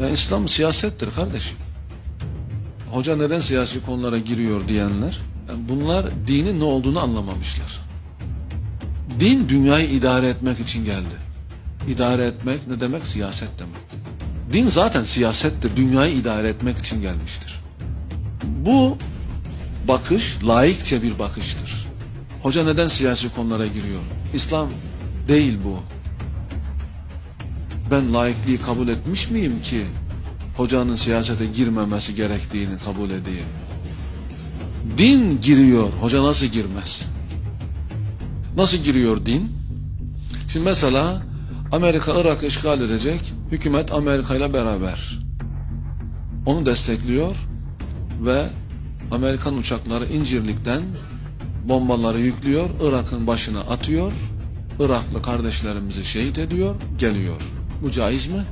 Ya İslam siyasettir kardeşim. Hoca neden siyasi konulara giriyor diyenler, yani bunlar dinin ne olduğunu anlamamışlar. Din dünyayı idare etmek için geldi. İdare etmek ne demek? Siyaset demek. Din zaten siyasettir. Dünyayı idare etmek için gelmiştir. Bu bakış laikçe bir bakıştır. Hoca neden siyasi konulara giriyor? İslam değil bu. Ben laikliği kabul etmiş miyim ki hocanın siyasete girmemesi gerektiğini kabul edeyim? Din giriyor, hoca nasıl girmez? Nasıl giriyor din? Şimdi mesela Amerika Irak'ı işgal edecek, hükümet Amerika ile beraber. Onu destekliyor ve Amerikan uçakları İncirlik'ten bombaları yüklüyor, Irak'ın başına atıyor, Iraklı kardeşlerimizi şehit ediyor, geliyor. Mücaiz mi?